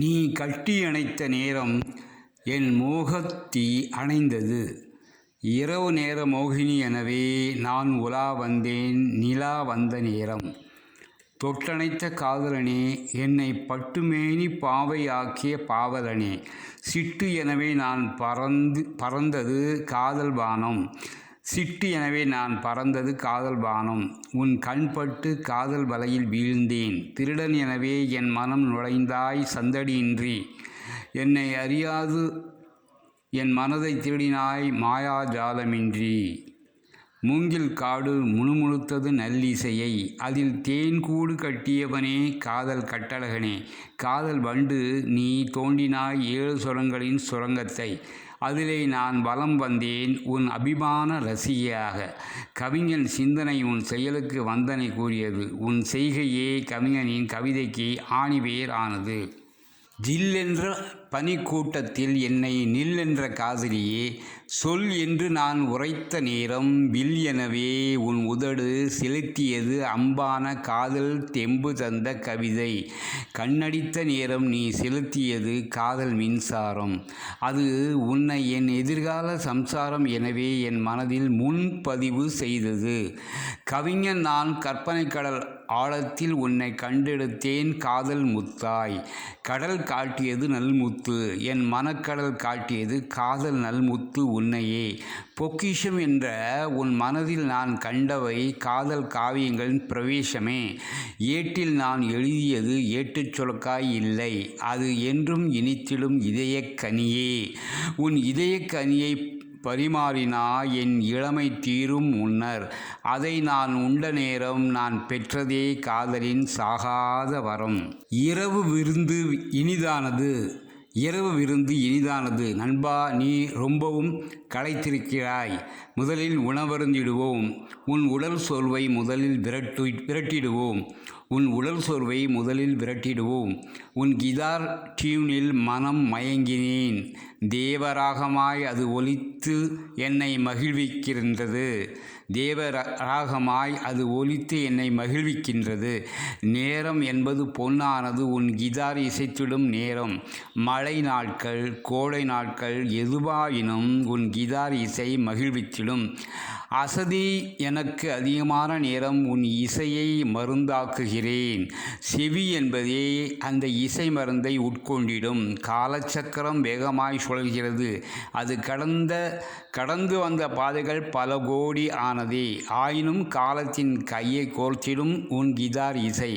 நீ கட்டி அணைத்த நேரம் என் மோகத்தீ அணைந்தது. இரவு நேர மோகினி எனவே நான் உலா வந்தேன் நிலா வந்த நேரம். தொட்டணைத்த காதலனே என்னை பட்டுமேனி பாவையாக்கிய பாவலனே. சிட்டு எனவே நான் பறந்து பறந்தது காதல் வானம் சிட்டு எனவே நான் பறந்தது காதல் வானம் உன் கண்பட்டு காதல் வலையில் வீழ்ந்தேன். திருடன் எனவே என் மனம் நுழைந்தாய் சந்தடியின்றி. என்னை அறியாது என் மனதை திருடினாய் மாயாஜாலமின்றி மூங்கில் காடு முணுமுணுத்தது நல்லிசையை. அதில் தேன் கூடு கட்டியவனே காதல் கட்டழகனே. காதல் வண்டு நீ தோண்டினாய் ஏழு சுரங்களின் சுரங்கத்தை. அதிலே நான் வலம் வந்தேன் உன் அபிமான ரசிகையாக கவிஞன் சிந்தனை உன் செயலுக்கு வந்தனை கூறியது. உன் செய்கையே கவிஞனின் கவிதைக்கு ஆணிவேர் ஆனது. ஜில்லென்ற பனிக்கூட்டத்தில் என்னை நில்லென்ற காதலியே சொல் என்று நான் உரைத்த நேரம் வில் எனவே உன் உதடு செலுத்தியது அம்பான காதல் தெம்பு தந்த கவிதை. கண்ணடித்த நேரம் நீ செலுத்தியது காதல் மின்சாரம். அது உன்னை என் எதிர்கால சம்சாரம் எனவே என் மனதில் முன்பதிவு செய்தது. கவிஞன் நான் கற்பனை கடல் ஆழத்தில் உன்னை கண்டெடுத்தேன் காதல் முத்தாய். கடல் காட்டியது நல்முத்து என் மனக்கடல் காட்டியது காதல் நல்முத்து உன்னையே. பொக்கிஷம் என்ற உன் மனதில் நான் கண்டவை காதல் காவியங்களின் பிரவேசமே. ஏட்டில் நான் எழுதியது ஏட்டுச் சொலக்காய் இல்லை அது என்றும் இனித்திடும் இதயக்கனியே உன் இதயக் கனியை பரிமாறினா என் இளமை தீரும் முன்னர் அதை நான் உண்ட நேரம் நான் பெற்றதே காதலின் சாகாத வரம். இரவு விருந்து இனிதானது. இரவு விருந்து இனிதானது. நண்பா நீ ரொம்பவும் களைத்திருக்கிறாய். முதலில் உணவருந்திடுவோம். உன் உடல் சொல்வை முதலில் விரட்டு விரட்டிடுவோம். உன் உடல் சோர்வை முதலில் விரட்டிடுவோம். உன் கிதார் டியூனில் மனம் மயங்கினேன். தேவராகமாய் அது ஒலித்து என்னை மகிழ்விக்கின்றது. தேவ ராகமாய் அது ஒலித்து என்னை மகிழ்விக்கின்றது. நேரம் என்பது பொன்னானது உன் கிதார் இசைத்திடும் நேரம். மழை நாட்கள் கோடை நாட்கள் எதுவாயினும் உன் கிதார் இசை மகிழ்வித்திடும். அசதி எனக்கு அதிகமான நேரம் உன் இசையை மருந்தாக்குகிறேன். செவி என்பதே அந்த இசை மருந்தை உட்கொண்டிடும். காலச்சக்கரம் வேகமாய் சுழல்கிறது. அது கடந்த கடந்து வந்த பாதைகள் பல கோடி ஆன ஆனது ஆயினும் காலத்தின் கையை கோர்த்திடும் உன் கிதார் இசை.